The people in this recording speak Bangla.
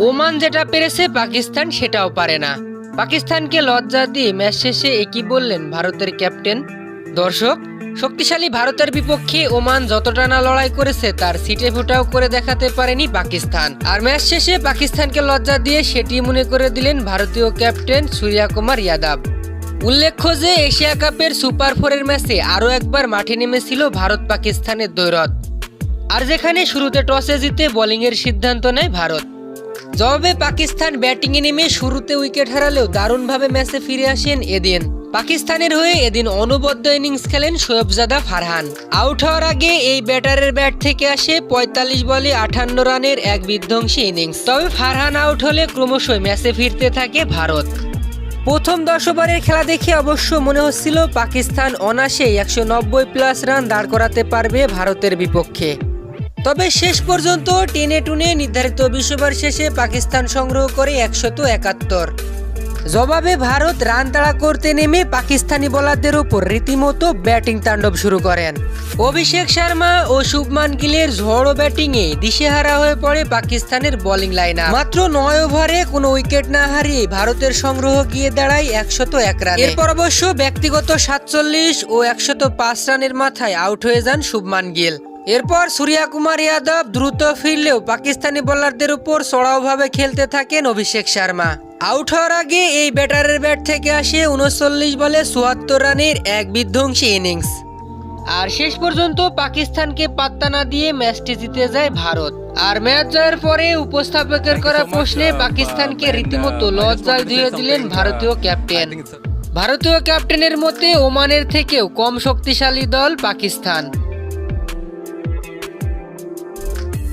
ওমান যেটা পেরেছে, পাকিস্তান সেটাও পারে না। পাকিস্তানকে লজ্জা দিয়ে ম্যাচ শেষে একই বললেন ভারতের ক্যাপ্টেন। দর্শক, শক্তিশালী ভারতের বিপক্ষে ওমান যতটা না লড়াই করেছে, তার সিটে ফুটাও করে দেখাতে পারেনি পাকিস্তান। আর ম্যাচ শেষে পাকিস্তানকে লজ্জা দিয়ে সেটি মনে করে দিলেন ভারতীয় ক্যাপ্টেন সূর্যা কুমার যাদব। উল্লেখ্য যে, এশিয়া কাপের সুপার ফোরের ম্যাচে আরও একবার মাঠে নেমেছিল ভারত পাকিস্তানের দৈরত আর যেখানে শুরুতে টসে জিতে বোলিংয়ের সিদ্ধান্ত নেয় ভারত। জবাবে পাকিস্তান ব্যাটিংয়ে নেমে শুরুতে উইকেট হারালেও দারুণভাবে ম্যাচে ফিরে আসেন এদিন। পাকিস্তানের হয়ে এদিন অনবদ্য ইনিংস খেলেন শোয়েবজাদা ফারহান। আউট হওয়ার আগে এই ব্যাটারের ব্যাট থেকে আসে পঁয়তাল্লিশ বলে আটান্ন রানের এক বিধ্বংসী ইনিংস। তবে ফারহান আউট হলে ক্রমশই ম্যাচে ফিরতে থাকে ভারত। প্রথম দশ ওভারের খেলা দেখে অবশ্য মনে হচ্ছিল পাকিস্তান অনাসে একশো নব্বই প্লাস রান দাঁড় করাতে পারবে ভারতের বিপক্ষে। তবে শেষ পর্যন্ত টেনে টুনে নির্ধারিত বিশ ওভার শেষে পাকিস্তান সংগ্রহ করে একশত একাত্তর। জবাবে ভারত রান তাড়া করতে নেমে পাকিস্তানি বোলারদের উপর রীতিমতো ব্যাটিং তাণ্ডব শুরু করেন। অভিষেক শর্মা ও শুভমান গিলের ঝড়ো ব্যাটিংয়ে দিশেহারা হয়ে পড়ে পাকিস্তানের বোলিং লাইন মাত্র নয় ওভারে কোনো উইকেট না হারিয়ে ভারতের সংগ্রহ গিয়ে দাঁড়ায় একশত এক রান। এরপর অবশ্য ব্যক্তিগত সাতচল্লিশ ও একশত পাঁচ রানের মাথায় আউট হয়ে যান শুভমান গিল। এরপর সূর্যা কুমার যাদব দ্রুত ফিরলেও পাকিস্তানি বোলারদের উপর চড়াওভাবে খেলতে থাকেন অভিষেক শর্মা। আউট হওয়ার আগে এই ব্যাটারের ব্যাট থেকে আসে উনচল্লিশ বলে চুয়াত্তর রানের এক বিধ্বংসী ইনিংস। আর শেষ পর্যন্ত পাকিস্তানকে পাত্তা না দিয়ে ম্যাচটি জিতে যায় ভারত। আর ম্যাচ জয়ের পরে উপস্থাপকের করা প্রশ্নে পাকিস্তানকে রীতিমতো লজ্জায় ধুয়ে দিলেন ভারতীয় ক্যাপ্টেন। ভারতীয় ক্যাপ্টেনের মতে ওমানের থেকেও কম শক্তিশালী দল পাকিস্তান।